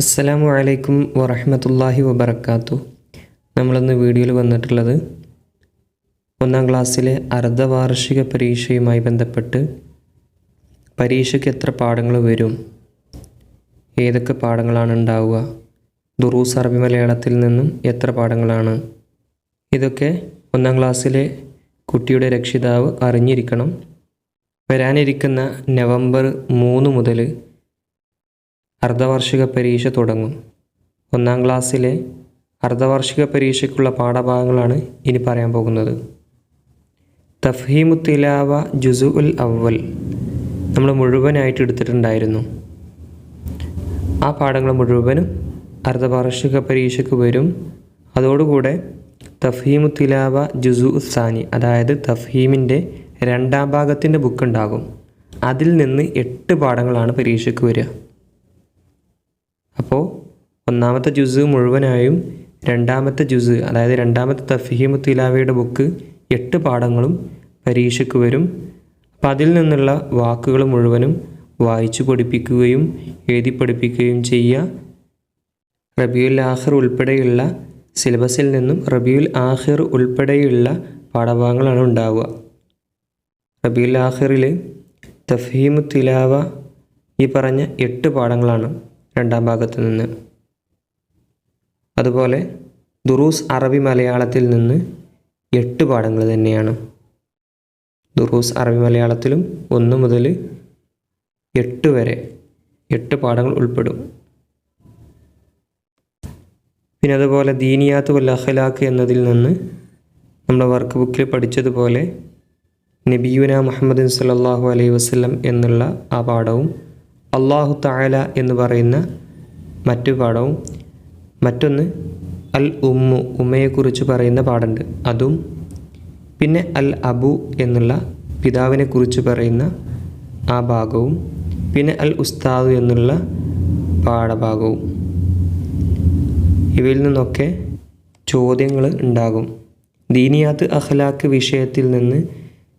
അസ്സലാമു അലൈക്കും വറഹമത്തല്ലാഹി വബർക്കാത്തു നമ്മളിന്ന് വീഡിയോയിൽ വന്നിട്ടുള്ളത് ഒന്നാം ക്ലാസ്സിലെ അർദ്ധവാർഷിക പരീക്ഷയുമായി ബന്ധപ്പെട്ട് പരീക്ഷയ്ക്ക് എത്ര പാഠങ്ങൾ വരും ഏതൊക്കെ പാഠങ്ങളാണ് ഉണ്ടാവുക ദുറൂസ് അറബി മലയാളത്തിൽ നിന്നും എത്ര പാഠങ്ങളാണ് ഇതൊക്കെ ഒന്നാം ക്ലാസ്സിലെ കുട്ടിയുടെ രക്ഷിതാവ് അറിഞ്ഞിരിക്കണം. വരാനിരിക്കുന്ന നവംബർ മൂന്ന് മുതൽ അർദ്ധവാർഷിക പരീക്ഷ തുടങ്ങും. ഒന്നാം ക്ലാസ്സിലെ അർദ്ധവാർഷിക പരീക്ഷയ്ക്കുള്ള പാഠഭാഗങ്ങളാണ് ഇനി പറയാൻ പോകുന്നത്. തഫ്ഹീമു തിലാവ ജുസു ഉൽ അവൽ നമ്മൾ മുഴുവനായിട്ട് എടുത്തിട്ടുണ്ടായിരുന്നു. ആ പാഠങ്ങൾ മുഴുവനും അർദ്ധവാർഷിക പരീക്ഷയ്ക്ക് വരും. അതോടുകൂടെ തഫീമു തിലാവ ജുസു ഉസാനി അതായത് തഫീമിന്റെ രണ്ടാം ഭാഗത്തിന്റെ ബുക്ക് ഉണ്ടാകും. അതിൽ നിന്ന് എട്ട് പാഠങ്ങളാണ് പരീക്ഷയ്ക്ക് വരിക. അപ്പോൾ ഒന്നാമത്തെ ജുസ് മുഴുവനായും രണ്ടാമത്തെ ജുസ് അതായത് രണ്ടാമത്തെ തഫീമു തിലാവയുടെ ബുക്ക് എട്ട് പാഠങ്ങളും പരീക്ഷയ്ക്ക് വരും. അപ്പം അതിൽ നിന്നുള്ള വാക്കുകൾ മുഴുവനും വായിച്ചു പഠിപ്പിക്കുകയും എഴുതി പഠിപ്പിക്കുകയും ചെയ്യുക റബിയുൽ ആഹിർ ഉൾപ്പെടെയുള്ള സിലബസിൽ നിന്നും റബിയുൽ ആഹിർ ഉൾപ്പെടെയുള്ള പാഠഭാഗങ്ങളാണ് ഉണ്ടാവുക. റബിയുൽ ആഹിറിൽ തഫീമു തിലാവ ഈ പറഞ്ഞ എട്ട് പാഠങ്ങളാണ്. രണ്ടാം ഭാഗത്ത് നിന്ന്. അതുപോലെ ദുറൂസ് അറബി മലയാളത്തിൽ നിന്ന് എട്ട് പാഠങ്ങൾ തന്നെയാണ്. ദുറൂസ് അറബി മലയാളത്തിലും ഒന്ന് മുതൽ എട്ട് വരെ എട്ട് പാഠങ്ങൾ ഉൾപ്പെടും. പിന്നെ അതുപോലെ ദീനിയാത്ത് വൽ അഖലാഖ് എന്നതിൽ നിന്ന് നമ്മുടെ വർക്ക് ബുക്കിൽ പഠിച്ചതുപോലെ നബിയുന മുഹമ്മദ് സല്ലാഹു അലൈഹി വസ്ലം എന്നുള്ള ആ പാഠവും അള്ളാഹു താല എന്ന് പറയുന്ന മറ്റു പാഠവും മറ്റൊന്ന് അൽ ഉമ്മു ഉമ്മയെക്കുറിച്ച് പറയുന്ന പാടുണ്ട് അതും പിന്നെ അൽ അബു എന്നുള്ള പിതാവിനെ കുറിച്ച് പറയുന്ന ആ ഭാഗവും പിന്നെ അൽ ഉസ്താദ് എന്നുള്ള പാഠഭാഗവും. ഇവയിൽ നിന്നൊക്കെ ചോദ്യങ്ങൾ ഉണ്ടാകും. ദീനിയാത്ത് അഹ്ലാക്ക് വിഷയത്തിൽ നിന്ന്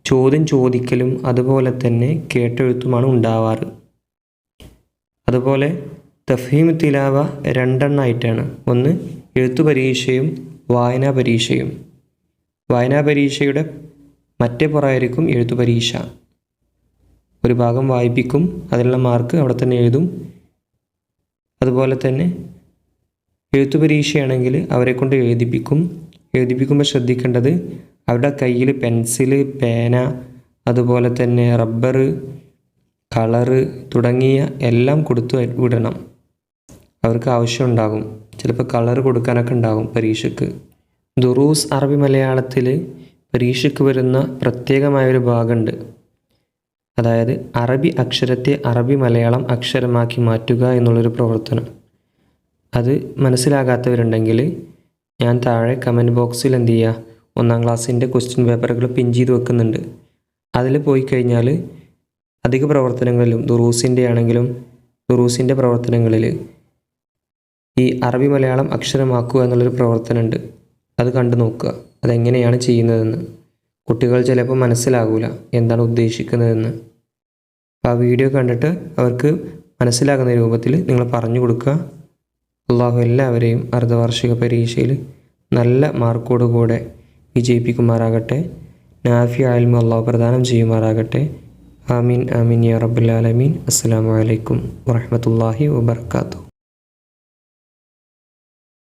ചോദ്യം ചോദിക്കലും അതുപോലെ തന്നെ കേട്ടെഴുത്തുമാണ് ഉണ്ടാവാറ്. അതുപോലെ തഫീം തിലാവ രണ്ടെണ്ണമായിട്ടാണ് ഒന്ന് എഴുത്തു പരീക്ഷയും വായനാ പരീക്ഷയും വായനാ പരീക്ഷയുടെ മറ്റേ പുറമായിരിക്കും എഴുത്തു പരീക്ഷ ഒരു ഭാഗം വായിപ്പിക്കും അതിനുള്ള മാർക്ക് അവിടെ തന്നെ എഴുതും. അതുപോലെ തന്നെ എഴുത്തു പരീക്ഷയാണെങ്കിൽ അവരെ കൊണ്ട് എഴുതിപ്പിക്കും. എഴുതിപ്പിക്കുമ്പോൾ ശ്രദ്ധിക്കേണ്ടത് അവരുടെ കയ്യിൽ പെൻസിൽ പേന അതുപോലെ തന്നെ റബ്ബർ കളറ് തുടങ്ങിയ എല്ലാം കൊടുത്തു വിടണം. അവർക്ക് ആവശ്യമുണ്ടാകും. ചിലപ്പോൾ കളർ കൊടുക്കാനൊക്കെ ഉണ്ടാകും പരീക്ഷയ്ക്ക്. ദുറൂസ് അറബി മലയാളത്തിൽ പരീക്ഷയ്ക്ക് വരുന്ന പ്രത്യേകമായൊരു ഭാഗമുണ്ട്. അതായത് അറബി അക്ഷരത്തെ അറബി മലയാളം അക്ഷരമാക്കി മാറ്റുക എന്നുള്ളൊരു പ്രവർത്തനം. അത് മനസ്സിലാകാത്തവരുണ്ടെങ്കിൽ ഞാൻ താഴെ കമന്റ് ബോക്സിൽ എന്ത് ചെയ്യുക? ഒന്നാം ക്ലാസ്സിന്റെ ക്വസ്റ്റ്യൻ പേപ്പറുകൾ പിൻ ചെയ്ത് വെക്കുന്നുണ്ട്. അതിൽ പോയി കഴിഞ്ഞാൽ അധിക പ്രവർത്തനങ്ങളിലും ദുറൂസിന്റെ ആണെങ്കിലും ദുറൂസിന്റെ പ്രവർത്തനങ്ങളിൽ ഈ അറബി മലയാളം അക്ഷരമാക്കുക എന്നുള്ളൊരു പ്രവർത്തനമുണ്ട്. അത് കണ്ടു നോക്കുക. അതെങ്ങനെയാണ് ചെയ്യുന്നതെന്ന്. കുട്ടികൾ ചിലപ്പോൾ മനസ്സിലാകൂല എന്താണ് ഉദ്ദേശിക്കുന്നതെന്ന്. ആ വീഡിയോ കണ്ടിട്ട് അവർക്ക് മനസ്സിലാകുന്ന രൂപത്തിൽ നിങ്ങൾ പറഞ്ഞു കൊടുക്കുക. അള്ളാഹു എല്ലാവരെയും അർദ്ധവാർഷിക പരീക്ഷയിൽ നല്ല മാർക്കോടുകൂടെ വിജയിപ്പിക്കുമാറാകട്ടെ. നാഫി ആൽമ അള്ളാഹു പ്രദാനം ചെയ്യുമാറാകട്ടെ. ആമീൻ ആമീൻ യാ റബ്ബുൽ ആലമീൻ. അസ്സാം വലൈക്കും വറഹമത്തല്ലാഹി വബർക്കാത്തു